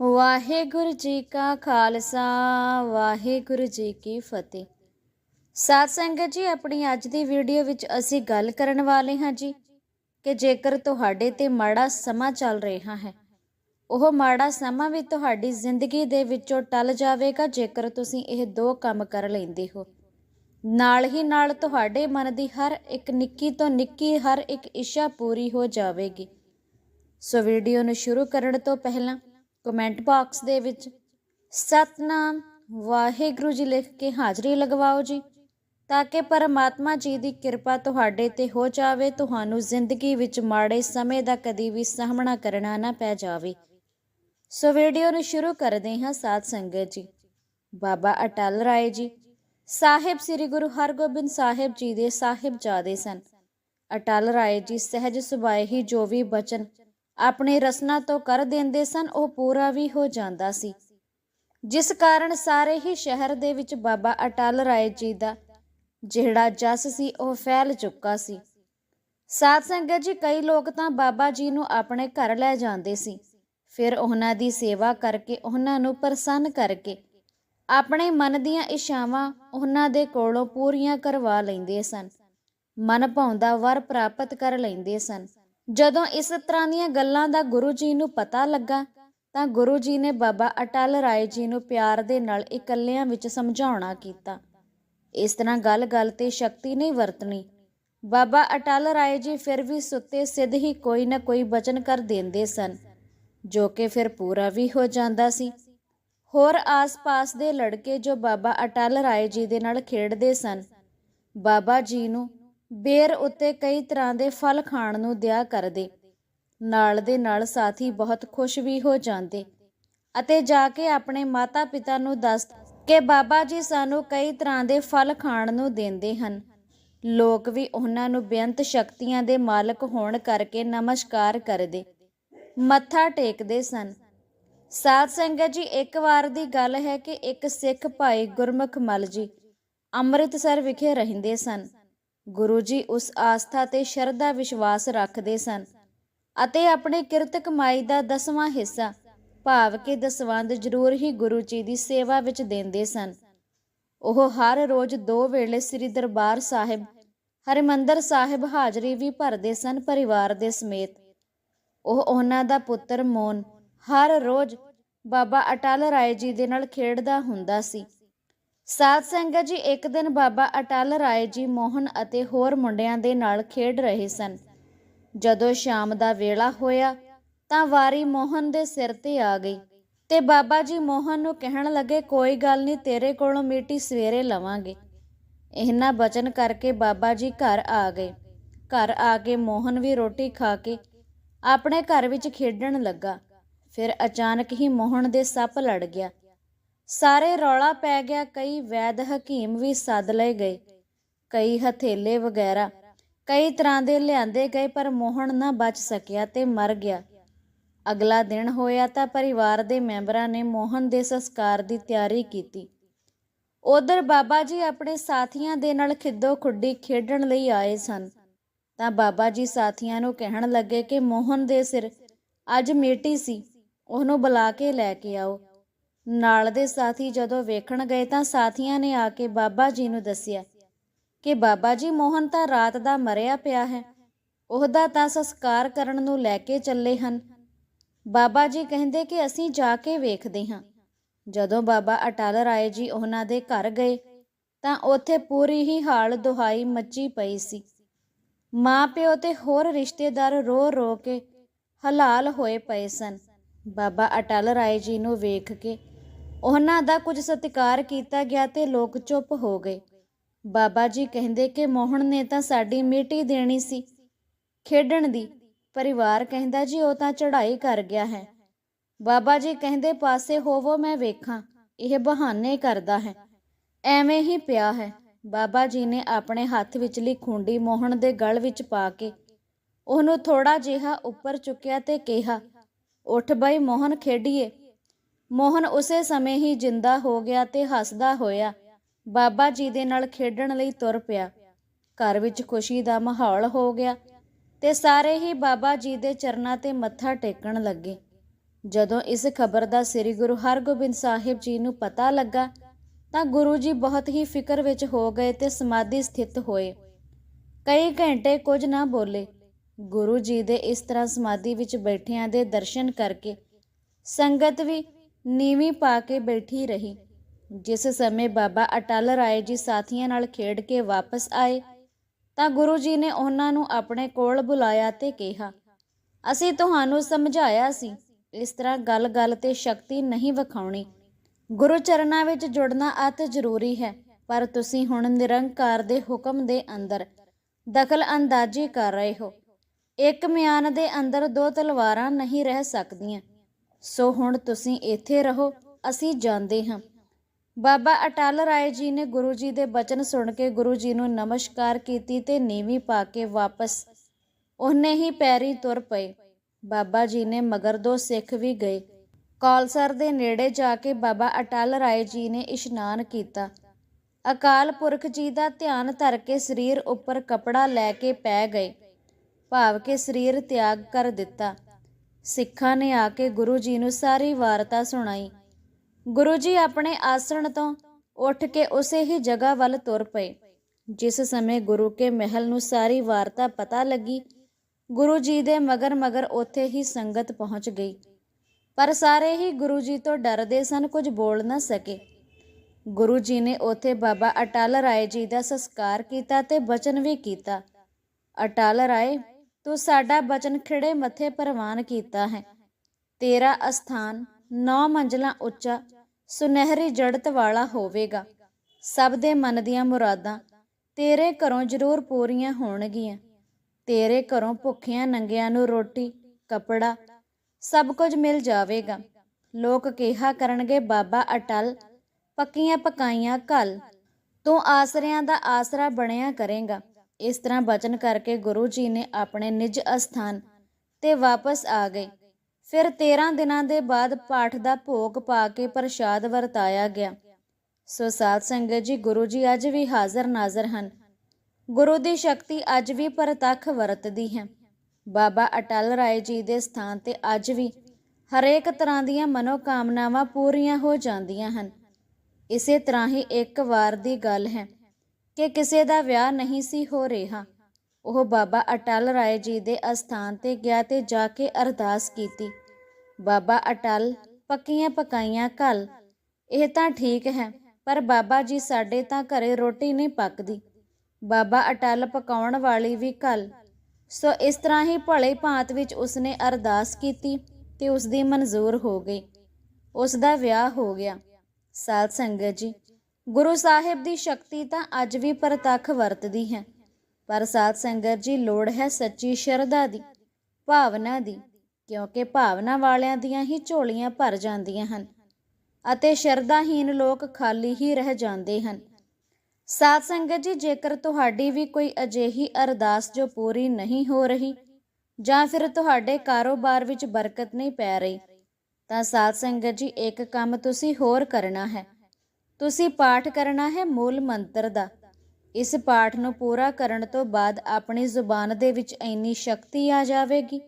ਵਾਹਿਗੁਰੂ ਜੀ ਕਾ ਖਾਲਸਾ, ਵਾਹਿਗੁਰੂ ਜੀ ਕੀ ਫਤਿਹ। ਸਾਧ ਸੰਗਤ ਜੀ, ਆਪਣੀ ਅੱਜ ਦੀ ਵੀਡੀਓ ਵਿੱਚ ਅਸੀਂ ਗੱਲ ਕਰਨ ਵਾਲੇ ਹਾਂ ਜੀ ਕਿ ਜੇਕਰ ਤੁਹਾਡੇ ਤੇ ਮਾੜਾ ਸਮਾਂ ਚੱਲ ਰਿਹਾ ਹੈ, ਉਹ ਮਾੜਾ ਸਮਾਂ ਵੀ ਤੁਹਾਡੀ ਜ਼ਿੰਦਗੀ ਦੇ ਵਿੱਚੋਂ ਟਲ ਜਾਵੇਗਾ ਜੇਕਰ ਤੁਸੀਂ ਇਹ ਦੋ ਕੰਮ ਕਰ ਲੈਂਦੇ ਹੋ। ਨਾਲ ਹੀ ਨਾਲ ਤੁਹਾਡੇ ਮਨ ਦੀ ਹਰ ਇੱਕ ਨਿੱਕੀ ਤੋਂ ਨਿੱਕੀ, ਹਰ ਇੱਕ ਇੱਛਾ ਪੂਰੀ ਹੋ ਜਾਵੇਗੀ। ਸੋ ਵੀਡੀਓ ਨੂੰ ਸ਼ੁਰੂ ਕਰਨ ਤੋਂ ਪਹਿਲਾਂ ਕਮੈਂਟ ਬਾਕਸ ਦੇ ਵਿੱਚ, ਸਤਨਾਮ ਵਾਹਿਗੁਰੂ ਜੀ ਲਿਖ ਕੇ ਹਾਜ਼ਰੀ ਲਗਵਾਓ ਜੀ, ਤਾਂ ਕਿ ਪਰਮਾਤਮਾ ਜੀ ਦੀ ਕਿਰਪਾ ਤੁਹਾਡੇ ਤੇ ਹੋ ਜਾਵੇ, ਤੁਹਾਨੂੰ ਜ਼ਿੰਦਗੀ ਵਿੱਚ ਮਾੜੇ ਸਮੇਂ ਦਾ ਕਦੀ ਵੀ ਸਾਹਮਣਾ ਕਰਨਾ ਨਾ ਪੈ ਜਾਵੇ। ਸੋ ਵੀਡੀਓ ਨੂੰ ਸ਼ੁਰੂ ਕਰਦੇ ਹਾਂ ਸਾਧ ਸੰਗਤ ਜੀ। ਬਾਬਾ ਅਟਲ ਰਾਏ ਜੀ, ਸਾਹਿਬ ਸ੍ਰੀ ਗੁਰੂ ਹਰਗੋਬਿੰਦ ਸਾਹਿਬ ਜੀ ਦੇ ਸਾਹਿਬਜ਼ਾਦੇ ਸਨ। ਅਟਲ ਰਾਏ ਜੀ ਸਹਿਜ ਸੁਭਾਏ ਹੀ ਜੋ ਵੀ ਬਚਨ ਆਪਣੇ ਰਸਨਾ ਤੋਂ ਕਰ ਦਿੰਦੇ ਸਨ, ਉਹ ਪੂਰਾ ਵੀ ਹੋ ਜਾਂਦਾ ਸੀ। ਜਿਸ ਕਾਰਨ ਸਾਰੇ ਹੀ ਸ਼ਹਿਰ ਦੇ ਵਿੱਚ ਬਾਬਾ ਅਟਲ ਰਾਏ ਜੀ ਦਾ ਜਿਹੜਾ ਜਸ ਸੀ, ਉਹ ਫੈਲ ਚੁੱਕਾ ਸੀ। ਸਾਧ ਸੰਗਤ ਜੀ, ਕਈ ਲੋਕ ਤਾਂ ਬਾਬਾ ਜੀ ਨੂੰ ਆਪਣੇ ਘਰ ਲੈ ਜਾਂਦੇ ਸੀ। ਫਿਰ ਉਹਨਾਂ ਦੀ ਸੇਵਾ ਕਰਕੇ, ਉਹਨਾਂ ਨੂੰ ਪ੍ਰਸੰਨ ਕਰਕੇ, ਆਪਣੇ ਮਨ ਦੀਆਂ ਇਛਾਵਾਂ ਉਹਨਾਂ ਦੇ ਕੋਲੋਂ ਪੂਰੀਆਂ ਕਰਵਾ ਲੈਂਦੇ ਸਨ। ਮਨ ਭਾਉਂਦਾ ਵਰ ਪ੍ਰਾਪਤ ਕਰ ਲੈਂਦੇ ਸਨ। ਜਦੋਂ ਇਸ ਤਰ੍ਹਾਂ ਦੀਆਂ ਗੱਲਾਂ ਦਾ ਗੁਰੂ ਜੀ ਨੂੰ ਪਤਾ ਲੱਗਾ, ਤਾਂ ਗੁਰੂ ਜੀ ਨੇ ਬਾਬਾ ਅਟਲ ਰਾਏ ਜੀ ਨੂੰ ਪਿਆਰ ਦੇ ਨਾਲ ਇਕੱਲਿਆਂ ਵਿੱਚ ਸਮਝਾਉਣਾ ਕੀਤਾ। ਇਸ ਤਰ੍ਹਾਂ ਗੱਲ-ਗੱਲ ਤੇ ਸ਼ਕਤੀ ਨਹੀਂ ਵਰਤਣੀ। ਬਾਬਾ ਅਟਲ ਰਾਏ ਜੀ ਫਿਰ ਵੀ ਸੁੱਤੇ ਸਿੱਧ ਹੀ ਕੋਈ ਨਾ ਕੋਈ ਬਚਨ ਕਰ ਦਿੰਦੇ ਸਨ, ਜੋ ਕਿ ਫਿਰ ਪੂਰਾ ਵੀ ਹੋ ਜਾਂਦਾ ਸੀ। ਹੋਰ ਆਸ-ਪਾਸ ਦੇ ਲੜਕੇ ਜੋ ਬਾਬਾ ਅਟਲ ਰਾਏ ਜੀ ਦੇ ਨਾਲ ਖੇਡਦੇ ਸਨ, ਬਾਬਾ ਜੀ ਨੂੰ ਬੇਰ ਉੱਤੇ ਕਈ ਤਰ੍ਹਾਂ ਦੇ ਫਲ ਖਾਣ ਨੂੰ ਦਿਆ ਕਰਦੇ। ਨਾਲ ਦੇ ਨਾਲ ਸਾਥੀ ਬਹੁਤ ਖੁਸ਼ ਵੀ ਹੋ ਜਾਂਦੇ ਅਤੇ ਜਾ ਕੇ ਆਪਣੇ ਮਾਤਾ-ਪਿਤਾ ਨੂੰ ਦੱਸ ਕਿ ਬਾਬਾ ਜੀ ਸਾਨੂੰ ਕਈ ਤਰ੍ਹਾਂ ਦੇ ਫਲ ਖਾਣ ਨੂੰ ਦਿੰਦੇ ਹਨ। ਲੋਕ ਵੀ ਉਹਨਾਂ ਨੂੰ ਬੇਅੰਤ ਸ਼ਕਤੀਆਂ ਦੇ ਮਾਲਕ ਹੋਣ ਕਰਕੇ ਨਮਸਕਾਰ ਕਰਦੇ। ਮੱਥਾ ਟੇਕਦੇ ਸਨ। ਸਾਧ ਸੰਗਤ ਜੀ, ਇੱਕ ਵਾਰ ਦੀ ਗੱਲ ਹੈ ਕਿ ਇੱਕ ਸਿੱਖ ਭਾਈ ਗੁਰਮੁਖ ਮਲ ਜੀ ਅੰਮ੍ਰਿਤਸਰ ਵਿਖੇ ਰਹਿੰਦੇ ਸਨ। ਗੁਰੂ ਜੀ ਉਸ ਆਸਥਾ ਤੇ ਸ਼ਰਧਾ ਵਿਸ਼ਵਾਸ ਰੱਖਦੇ ਸਨ ਅਤੇ ਆਪਣੇ ਕਿਰਤ ਕਮਾਈ ਦਾ ਦਸਵਾਂ ਹਿੱਸਾ ਭਾਵ ਕਿ ਦਸਵੰਦ ਜ਼ਰੂਰ ਹੀ ਗੁਰੂ ਜੀ ਦੀ ਸੇਵਾ ਵਿੱਚ ਦਿੰਦੇ ਸਨ। ਉਹ ਹਰ ਰੋਜ਼ ਦੋ ਵੇਲੇ ਸ੍ਰੀ ਦਰਬਾਰ ਸਾਹਿਬ, ਹਰਿਮੰਦਰ ਸਾਹਿਬ ਹਾਜ਼ਰੀ ਵੀ ਭਰਦੇ ਸਨ ਪਰਿਵਾਰ ਦੇ ਸਮੇਤ। ਉਹ ਉਹਨਾਂ ਦਾ ਪੁੱਤਰ ਮੋਨ ਹਰ ਰੋਜ਼ ਬਾਬਾ ਅਟਲ ਰਾਏ ਜੀ ਦੇ ਨਾਲ ਖੇਡਦਾ ਹੁੰਦਾ ਸੀ। ਸਾਧ ਸੰਗਤ ਜੀ, ਇੱਕ ਦਿਨ ਬਾਬਾ ਅਟਲ ਰਾਏ ਜੀ ਮੋਹਨ ਅਤੇ ਹੋਰ ਮੁੰਡਿਆਂ ਦੇ ਨਾਲ ਖੇਡ ਰਹੇ ਸਨ। ਜਦੋਂ ਸ਼ਾਮ ਦਾ ਵੇਲਾ ਹੋਇਆ, ਤਾਂ ਵਾਰੀ ਮੋਹਨ ਦੇ ਸਿਰ ਤੇ ਆ ਗਈ ਤੇ ਬਾਬਾ ਜੀ ਮੋਹਨ ਨੂੰ ਕਹਿਣ ਲੱਗੇ, ਕੋਈ ਗੱਲ ਨਹੀਂ, ਤੇਰੇ ਕੋਲੋਂ ਮੀਟੀ ਸਵੇਰੇ ਲਵਾਂਗੇ। ਇਹਨਾਂ ਬਚਨ ਕਰਕੇ ਬਾਬਾ ਜੀ ਘਰ ਆ ਗਏ। ਘਰ ਆ ਕੇ ਮੋਹਨ ਵੀ ਰੋਟੀ ਖਾ ਕੇ ਆਪਣੇ ਘਰ ਵਿੱਚ ਖੇਡਣ ਲੱਗਾ। ਫਿਰ ਅਚਾਨਕ ਹੀ ਮੋਹਨ ਦੇ ਸੱਪ ਲੜ ਗਿਆ। ਸਾਰੇ ਰੌਲਾ ਪੈ ਗਿਆ, ਕਈ ਵੈਦ ਹਕੀਮ ਵੀ ਸੱਦ ਲਏ ਗਏ, ਕਈ ਹਥੇਲੇ ਵਗੈਰਾ। ਕਈ ਤਰ੍ਹਾਂ ਦੇ ਲਿਆਂਦੇ ਗਏ, ਪਰ ਮੋਹਨ ਨਾ ਬਚ ਸਕਿਆ ਤੇ ਮਰ ਗਿਆ। ਅਗਲਾ ਦਿਨ ਹੋਇਆ ਤਾਂ ਪਰਿਵਾਰ ਦੇ ਮੈਂਬਰਾਂ ਨੇ ਮੋਹਨ ਦੇ ਸੰਸਕਾਰ ਦੀ ਤਿਆਰੀ ਕੀਤੀ। ਉਧਰ ਬਾਬਾ ਜੀ ਆਪਣੇ ਸਾਥੀਆਂ ਦੇ ਨਾਲ ਖਿੱਦੋ ਖੁੱਡੀ ਖੇਡਣ ਲਈ ਆਏ ਸਨ। ਤਾਂ ਬਾਬਾ ਜੀ ਸਾਥੀਆਂ ਨੂੰ ਕਹਿਣ ਲੱਗੇ ਕਿ ਮੋਹਨ ਦੇ ਸਿਰ ਅੱਜ ਮੇਟੀ ਸੀ, ਉਹਨੂੰ ਬੁਲਾ ਕੇ ਲੈ ਕੇ ਆਓ। ਨਾਲ ਦੇ ਸਾਥੀ ਜਦੋਂ ਵੇਖਣ ਗਏ ਤਾਂ ਸਾਥੀਆਂ ਨੇ ਆ ਕੇ ਬਾਬਾ ਜੀ ਨੂੰ ਦੱਸਿਆ ਕਿ ਬਾਬਾ ਜੀ ਮੋਹਨ ਤਾਂ ਰਾਤ ਦਾ ਮਰਿਆ ਪਿਆ ਹੈ। ਉਹਦਾ ਤਾਂ ਸੰਸਕਾਰ ਕਰਨ ਨੂੰ ਲੈ ਕੇ ਚੱਲੇ ਹਨ। ਬਾਬਾ ਜੀ ਕਹਿੰਦੇ ਕਿ ਅਸੀਂ ਜਾ ਕੇ ਵੇਖਦੇ ਹਾਂ। ਜਦੋਂ ਬਾਬਾ ਅਟਲ ਰਾਏ ਜੀ ਉਹਨਾਂ ਦੇ ਘਰ ਗਏ ਤਾਂ ਉੱਥੇ ਪੂਰੀ ਹੀ ਹਾਲ ਦੁਹਾਈ ਮੱਚੀ ਪਈ ਸੀ। ਮਾਂ ਪਿਓ ਤੇ ਹੋਰ ਰਿਸ਼ਤੇਦਾਰ ਰੋ ਰੋ ਕੇ ਹਲਾਲ ਹੋਏ ਪਏ ਸਨ। ਬਾਬਾ ਅਟਲ ਰਾਏ ਜੀ ਨੂੰ ਵੇਖ ਕੇ ਉਹਨਾਂ ਦਾ ਕੁਝ ਸਤਿਕਾਰ ਕੀਤਾ ਗਿਆ ਤੇ ਲੋਕ ਚੁੱਪ ਹੋ ਗਏ। ਬਾਬਾ ਜੀ ਕਹਿੰਦੇ ਕਿ ਮੋਹਨ ਨੇ ਤਾਂ ਸਾਡੀ ਮਿੱਟੀ ਦੇਣੀ ਸੀ। ਖੇਡਣ ਦੀ, ਪਰਿਵਾਰ ਕਹਿੰਦਾ ਜੀ ਉਹ ਤਾਂ ਚੜ੍ਹਾਈ ਕਰ ਗਿਆ ਹੈ। ਬਾਬਾ ਜੀ ਕਹਿੰਦੇ ਪਾਸੇ ਹੋਵੋ ਮੈਂ ਵੇਖਾਂ, ਇਹ ਬਹਾਨੇ ਕਰਦਾ ਹੈ। ਐਵੇਂ ਹੀ ਪਿਆ ਹੈ। ਬਾਬਾ ਜੀ ਨੇ ਆਪਣੇ ਹੱਥ ਵਿਚਲੀ ਖੁੰਡੀ ਮੋਹਨ ਦੇ ਗਲ ਵਿੱਚ ਪਾ ਕੇ ਉਹਨੂੰ ਥੋੜਾ ਜਿਹਾ ਉੱਪਰ ਚੁੱਕਿਆ ਤੇ ਕਿਹਾ, ਉੱਠ ਬਈ ਮੋਹਨ ਖੇਡੀਏ। ਮੋਹਨ ਉਸੇ ਸਮੇਂ ਹੀ ਜਿੰਦਾ ਹੋ ਗਿਆ ਤੇ ਹੱਸਦਾ ਹੋਇਆ, ਬਾਬਾ ਜੀ ਦੇ ਨਾਲ ਖੇਡਣ ਲਈ ਤੁਰ ਪਿਆ। ਘਰ ਵਿੱਚ ਖੁਸ਼ੀ ਦਾ ਮਾਹੌਲ ਹੋ ਗਿਆ ਤੇ ਸਾਰੇ ਹੀ ਬਾਬਾ ਜੀ ਦੇ ਚਰਨਾਂ ਤੇ ਮੱਥਾ ਟੇਕਣ ਲੱਗੇ। ਜਦੋਂ ਇਸ ਖਬਰ ਦਾ ਸ੍ਰੀ ਗੁਰੂ ਹਰਗੋਬਿੰਦ ਸਾਹਿਬ ਜੀ ਨੂੰ ਪਤਾ ਲੱਗਾ, ਤਾਂ ਗੁਰੂ ਜੀ ਬਹੁਤ ਹੀ ਫਿਕਰ ਵਿੱਚ ਹੋ ਗਏ ਤੇ ਸਮਾਧੀ ਸਥਿਤ ਹੋਏ। ਕਈ ਘੰਟੇ ਕੁਝ ਨਾ ਬੋਲੇ, ਗੁਰੂ ਜੀ ਦੇ ਇਸ ਤਰ੍ਹਾਂ ਸਮਾਧੀ ਵਿੱਚ ਬੈਠਿਆਂ ਦੇ ਦਰਸ਼ਨ ਕਰਕੇ ਸੰਗਤ ਵੀ ਨੀਵੀਂ ਪਾ ਕੇ ਬੈਠੀ ਰਹੀ। ਜਿਸ ਸਮੇਂ ਬਾਬਾ ਅਟਲ ਰਾਏ ਜੀ ਸਾਥੀਆਂ ਨਾਲ ਖੇਡ ਕੇ ਵਾਪਸ ਆਏ, ਤਾਂ ਗੁਰੂ ਜੀ ਨੇ ਉਹਨਾਂ ਨੂੰ ਆਪਣੇ ਕੋਲ ਬੁਲਾਇਆ ਤੇ ਕਿਹਾ, ਅਸੀਂ ਤੁਹਾਨੂੰ ਸਮਝਾਇਆ ਸੀ, ਇਸ ਤਰ੍ਹਾਂ ਗੱਲ-ਗੱਲ ਤੇ ਸ਼ਕਤੀ ਨਹੀਂ ਵਿਖਾਉਣੀ। ਗੁਰੂ ਚਰਨਾਂ ਵਿੱਚ ਜੁੜਨਾ ਅਤ ਜ਼ਰੂਰੀ ਹੈ, ਪਰ ਤੁਸੀਂ ਹੁਣ ਨਿਰੰਕਾਰ ਦੇ ਹੁਕਮ ਦੇ ਅੰਦਰ ਦਖਲ ਅੰਦਾਜ਼ੀ ਕਰ ਰਹੇ ਹੋ। ਇੱਕ ਮਿਆਨ ਦੇ ਅੰਦਰ ਦੋ ਤਲਵਾਰਾਂ ਨਹੀਂ ਰਹਿ ਸਕਦੀਆਂ। ਸੋ ਹੁਣ ਤੁਸੀਂ ਇੱਥੇ ਰਹੋ, ਅਸੀਂ ਜਾਂਦੇ ਹਾਂ। ਬਾਬਾ ਅਟਲ ਰਾਏ ਜੀ ਨੇ ਗੁਰੂ ਜੀ ਦੇ ਬਚਨ ਸੁਣ ਕੇ ਗੁਰੂ ਜੀ ਨੂੰ ਨਮਸਕਾਰ ਕੀਤੀ ਤੇ ਨੀਵੀਂ ਪਾ ਕੇ ਵਾਪਸ ਉਹਨੇ ਹੀ ਪੈਰੀ ਤੁਰ ਪਏ। ਬਾਬਾ ਜੀ ਨੇ ਮਗਰ ਦੋ ਸਿੱਖ ਵੀ ਗਏ। ਕੌਲਸਰ ਦੇ ਨੇੜੇ ਜਾ ਕੇ ਬਾਬਾ ਅਟਲ ਰਾਏ ਜੀ ਨੇ ਇਸ਼ਨਾਨ ਕੀਤਾ। ਅਕਾਲ ਪੁਰਖ ਜੀ ਦਾ ਧਿਆਨ ਧਰ ਕੇ ਸਰੀਰ ਉੱਪਰ ਕਪੜਾ ਲੈ ਕੇ ਪੈ ਗਏ। ਭਾਵ ਕਿ ਸਰੀਰ ਤਿਆਗ ਕਰ ਦਿੱਤਾ। ਸਿੱਖਾਂ ਨੇ ਆ ਕੇ ਗੁਰੂ ਜੀ ਨੂੰ ਸਾਰੀ ਵਾਰਤਾ ਸੁਣਾਈ। ਗੁਰੂ ਜੀ ਆਪਣੇ ਆਸਣ ਤੋਂ ਉੱਠ ਕੇ ਉਸੇ ਹੀ ਜਗ੍ਹਾ ਵੱਲ ਤੁਰ ਪਏ। ਜਿਸ ਸਮੇਂ ਗੁਰੂ ਕੇ ਮਹਿਲ ਨੂੰ ਸਾਰੀ ਵਾਰਤਾ ਪਤਾ ਲੱਗੀ, ਗੁਰੂ ਜੀ ਦੇ ਮਗਰ ਮਗਰ ਉੱਥੇ ਹੀ ਸੰਗਤ ਪਹੁੰਚ ਗਈ। ਪਰ ਸਾਰੇ ਹੀ ਗੁਰੂ ਜੀ ਤੋਂ ਡਰਦੇ ਸਨ ਕੁਝ ਬੋਲ ਨਾ ਸਕੇ। ਗੁਰੂ ਜੀ ਨੇ ਉੱਥੇ ਬਾਬਾ ਅਟਲ ਰਾਏ ਜੀ ਦਾ ਸੰਸਕਾਰ ਕੀਤਾ ਤੇ ਬਚਨ ਵੀ ਕੀਤਾ। ਅਟਲ ਰਾਏ ਤੂੰ ਸਾਡਾ ਬਚਨ ਖਿੜੇ ਮੱਥੇ ਪ੍ਰਵਾਨ ਕੀਤਾ ਹੈ। ਤੇਰਾ ਅਸਥਾਨ ਨੌ ਮੰਜ਼ਲਾਂ ਉੱਚਾ, ਸੁਨਹਿਰੀ ਜੜਤ ਵਾਲਾ ਹੋਵੇਗਾ। ਸਭ ਦੇ ਮਨ ਦੀਆਂ ਮੁਰਾਦਾਂ ਤੇਰੇ ਘਰੋਂ ਜ਼ਰੂਰ ਪੂਰੀਆਂ ਹੋਣਗੀਆਂ। ਤੇਰੇ ਘਰੋਂ ਭੁੱਖਿਆਂ ਨੰਗਿਆਂ ਨੂੰ ਰੋਟੀ, ਕਪੜਾ, ਸਭ ਕੁਝ ਮਿਲ ਜਾਵੇਗਾ। ਲੋਕ ਕਿਹਾ ਕਰਨਗੇ, ਬਾਬਾ ਅਟਲ, ਪੱਕੀਆਂ ਪਕਾਈਆਂ ਘਲ। ਤੂੰ ਆਸਰਿਆਂ ਦਾ ਆਸਰਾ ਬਣਿਆ ਕਰੇਗਾ। ਇਸ ਤਰ੍ਹਾਂ ਬਚਨ ਕਰਕੇ ਗੁਰੂ ਜੀ ਨੇ ਆਪਣੇ ਨਿਜ ਅਸਥਾਨ ਤੇ ਵਾਪਸ ਆ ਗਏ। ਫਿਰ 13 ਦਿਨਾਂ ਦੇ ਬਾਅਦ ਪਾਠ ਦਾ ਭੋਗ ਪਾ ਕੇ ਪ੍ਰਸ਼ਾਦ ਵਰਤਾਇਆ ਗਿਆ। ਸੋ ਸਾਧ ਸੰਗਤ ਜੀ, ਗੁਰੂ ਜੀ ਅੱਜ ਵੀ ਹਾਜ਼ਰ ਨਾਜ਼ਰ ਹਨ। ਗੁਰੂ ਦੀ ਸ਼ਕਤੀ ਅੱਜ ਵੀ ਪ੍ਰਤੱਖ ਵਰਤਦੀ ਹੈ। ਬਾਬਾ ਅਟਲ ਰਾਏ ਜੀ ਦੇ ਸਥਾਨ ਤੇ ਅੱਜ ਵੀ ਹਰੇਕ ਤਰ੍ਹਾਂ ਦੀਆਂ ਮਨੋਕਾਮਨਾਵਾਂ ਪੂਰੀਆਂ ਹੋ ਜਾਂਦੀਆਂ ਹਨ। ਇਸੇ ਤਰ੍ਹਾਂ ਹੀ ਇੱਕ ਵਾਰ ਦੀ ਗੱਲ ਹੈ। ਕਿ ਕਿਸੇ ਦਾ ਵਿਆਹ ਨਹੀਂ ਸੀ ਹੋ ਰਿਹਾ। ਉਹ ਬਾਬਾ ਅਟਲ ਰਾਏ ਜੀ ਦੇ ਅਸਥਾਨ ਤੇ ਗਿਆ ਤੇ ਜਾ ਕੇ ਅਰਦਾਸ ਕੀਤੀ। ਬਾਬਾ ਅਟਲ, ਪੱਕੀਆਂ ਪਕਾਈਆਂ ਘਲ, ਇਹ ਤਾਂ ਠੀਕ ਹੈ, ਪਰ ਬਾਬਾ ਜੀ ਸਾਡੇ ਤਾਂ ਘਰੇ ਰੋਟੀ ਨਹੀਂ ਪੱਕਦੀ। ਬਾਬਾ ਅਟਲ ਪਕਾਉਣ ਵਾਲੀ ਵੀ ਘਲ। ਸੋ ਇਸ ਤਰ੍ਹਾਂ ਹੀ ਭਲੇ ਭਾਂਤ ਵਿੱਚ ਉਸਨੇ ਅਰਦਾਸ ਕੀਤੀ ਤੇ ਉਸ ਦੀ ਮਨਜ਼ੂਰ ਹੋ ਗਈ। ਉਸ ਦਾ ਵਿਆਹ ਹੋ ਗਿਆ। ਸਾਧ ਸੰਗਤ ਜੀ ਗੁਰੂ ਸਾਹਿਬ ਦੀ ਸ਼ਕਤੀ ਤਾਂ ਅੱਜ ਵੀ ਪ੍ਰਤੱਖ ਵਰਤਦੀ ਹੈ। ਪਰ ਸਾਧ ਸੰਗਤ ਜੀ, ਲੋੜ ਹੈ ਸੱਚੀ ਸ਼ਰਧਾ ਦੀ, ਭਾਵਨਾ ਦੀ, ਕਿਉਂਕਿ ਭਾਵਨਾ ਵਾਲਿਆਂ ਦੀਆਂ ਹੀ ਝੋਲੀਆਂ ਭਰ ਜਾਂਦੀਆਂ ਹਨ ਅਤੇ ਸ਼ਰਧਾਹੀਨ ਲੋਕ ਖਾਲੀ ਹੀ ਰਹਿ ਜਾਂਦੇ ਹਨ। ਸਾਧ ਸੰਗਤ ਜੀ, ਜੇਕਰ ਤੁਹਾਡੀ ਵੀ ਕੋਈ ਅਜਿਹੀ ਅਰਦਾਸ ਜੋ ਪੂਰੀ ਨਹੀਂ ਹੋ ਰਹੀ ਜਾਂ ਫਿਰ ਤੁਹਾਡੇ ਕਾਰੋਬਾਰ ਵਿੱਚ ਬਰਕਤ ਨਹੀਂ ਪੈ ਰਹੀ, ਤਾਂ ਸਾਧ ਸੰਗਤ ਜੀ, ਇੱਕ ਕੰਮ ਤੁਸੀਂ ਹੋਰ ਕਰਨਾ ਹੈ। ਤੁਸੀਂ ਪਾਠ ਕਰਨਾ ਹੈ ਮੂਲ ਮੰਤਰ ਦਾ। ਇਸ ਪਾਠ ਨੂੰ ਪੂਰਾ ਕਰਨ ਤੋਂ ਬਾਅਦ ਆਪਣੀ ਜ਼ੁਬਾਨ ਦੇ ਵਿੱਚ ਇੰਨੀ ਸ਼ਕਤੀ ਆ ਜਾਵੇਗੀ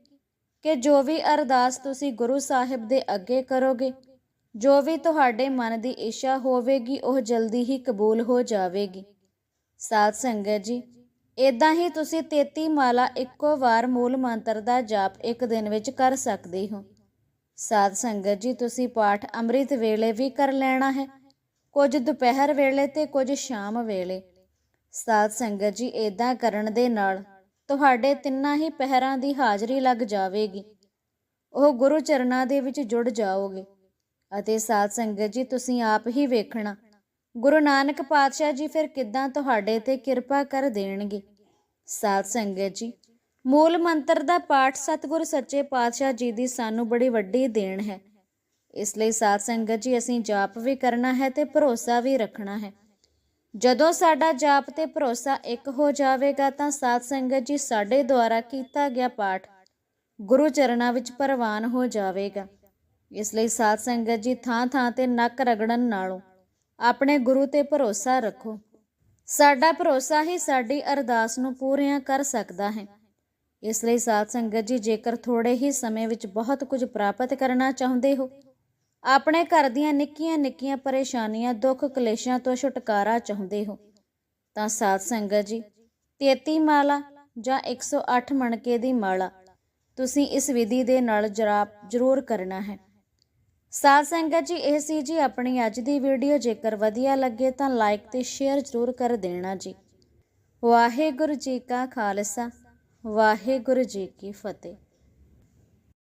ਕਿ ਜੋ ਵੀ ਅਰਦਾਸ ਤੁਸੀਂ ਗੁਰੂ ਸਾਹਿਬ ਦੇ ਅੱਗੇ ਕਰੋਗੇ, ਜੋ ਵੀ ਤੁਹਾਡੇ ਮਨ ਦੀ ਇੱਛਾ ਹੋਵੇਗੀ, ਉਹ ਜਲਦੀ ਹੀ ਕਬੂਲ ਹੋ ਜਾਵੇਗੀ। ਸਾਧ ਸੰਗਤ ਜੀ ਇਦਾਂ ਹੀ ਤੁਸੀਂ 33 ਮਾਲਾ ਇੱਕੋ ਵਾਰ ਮੂਲ ਮੰਤਰ ਦਾ ਜਾਪ ਇੱਕ ਦਿਨ ਵਿੱਚ ਕਰ ਸਕਦੇ ਹੋ। ਸਾਧ ਸੰਗਤ ਜੀ, ਤੁਸੀਂ ਪਾਠ ਅੰਮ੍ਰਿਤ ਵੇਲੇ ਵੀ ਕਰ ਲੈਣਾ ਹੈ। ਕੁਝ ਦੁਪਹਿਰ ਵੇਲੇ ਤੇ ਕੁਝ ਸ਼ਾਮ ਵੇਲੇ। ਸਾਧ ਸੰਗਤ ਜੀ ਇਦਾਂ ਕਰਨ ਦੇ ਨਾਲ ਤੁਹਾਡੇ ਤਿੰਨਾਂ ਹੀ ਪਹਿਰਾਂ ਦੀ ਹਾਜ਼ਰੀ ਲੱਗ ਜਾਵੇਗੀ। ਉਹ ਗੁਰੂ ਚਰਨਾਂ ਦੇ ਵਿੱਚ ਜੁੜ ਜਾਓਗੇ। ਅਤੇ ਸਾਧ ਸੰਗਤ ਜੀ, ਤੁਸੀਂ ਆਪ ਹੀ ਵੇਖਣਾ, ਗੁਰੂ ਨਾਨਕ ਪਾਤਸ਼ਾਹ ਜੀ ਫਿਰ ਕਿੱਦਾਂ ਤੁਹਾਡੇ ਤੇ ਕਿਰਪਾ ਕਰ ਦੇਣਗੇ। ਸਾਧ ਸੰਗਤ ਜੀ, ਮੂਲ ਮੰਤਰ ਦਾ ਪਾਠ ਸਤਿਗੁਰ ਸੱਚੇ ਪਾਤਸ਼ਾਹ ਜੀ ਦੀ ਸਾਨੂੰ ਬੜੀ ਵੱਡੀ ਦੇਣ ਹੈ। ਇਸ ਲਈ ਸਾਧ ਸੰਗਤ ਜੀ, ਅਸੀਂ ਜਾਪ ਵੀ ਕਰਨਾ ਹੈ ਤੇ ਭਰੋਸਾ ਵੀ ਰੱਖਣਾ ਹੈ। ਜਦੋਂ ਸਾਡਾ ਜਾਪ ਤੇ ਭਰੋਸਾ ਇੱਕ ਹੋ ਜਾਵੇਗਾ, ਤਾਂ ਸਾਧ ਸੰਗਤ ਜੀ ਸਾਡੇ ਦੁਆਰਾ ਕੀਤਾ ਗਿਆ ਪਾਠ ਗੁਰੂ ਚਰਨਾਂ ਵਿੱਚ ਪ੍ਰਵਾਨ ਹੋ ਜਾਵੇਗਾ। ਇਸ ਲਈ ਸਾਧ ਸੰਗਤ ਜੀ ਥਾਂ ਥਾਂ ਤੇ ਨੱਕ ਰਗੜਨ ਨਾਲੋਂ ਆਪਣੇ ਗੁਰੂ ਤੇ ਭਰੋਸਾ ਰੱਖੋ। ਸਾਡਾ ਭਰੋਸਾ ਹੀ ਸਾਡੀ ਅਰਦਾਸ ਨੂੰ ਪੂਰੀਆਂ ਕਰ ਸਕਦਾ ਹੈ। ਇਸ ਲਈ ਸਾਧ ਸੰਗਤ ਜੀ, ਜੇਕਰ ਥੋੜੇ ਹੀ ਸਮੇਂ ਵਿੱਚ ਬਹੁਤ ਕੁਝ ਪ੍ਰਾਪਤ ਕਰਨਾ ਚਾਹੁੰਦੇ ਹੋ ਆਪਣੇ ਘਰ ਦੀਆਂ ਨਿੱਕੀਆਂ ਨਿੱਕੀਆਂ ਪਰੇਸ਼ਾਨੀਆਂ, ਦੁੱਖ ਕਲੇਸ਼ਾਂ ਤੋਂ ਛੁਟਕਾਰਾ ਚਾਹੁੰਦੇ ਹੋ। ਤਾਂ ਸਾਧ ਸੰਗਤ ਜੀ 33 ਮਾਲਾ ਜਾਂ 108 ਮਣਕੇ ਦੀ ਮਾਲਾ, ਤੁਸੀਂ ਇਸ ਵਿਧੀ ਦੇ ਨਾਲ ਜਰਾਬ ਜ਼ਰੂਰ ਕਰਨਾ ਹੈ। ਸਾਧ ਸੰਗਤ ਜੀ, ਇਹ ਸੀ ਜੀ ਆਪਣੀ ਅੱਜ ਦੀ ਵੀਡੀਓ। ਜੇਕਰ ਵਧੀਆ ਲੱਗੇ ਤਾਂ ਲਾਈਕ ਤੇ ਸ਼ੇਅਰ ਜ਼ਰੂਰ ਕਰ ਦੇਣਾ ਜੀ। ਵਾਹਿਗੁਰੂ ਜੀ ਕਾ ਖਾਲਸਾ, ਵਾਹਿਗੁਰੂ ਜੀ ਕੀ ਫਤਿਹ।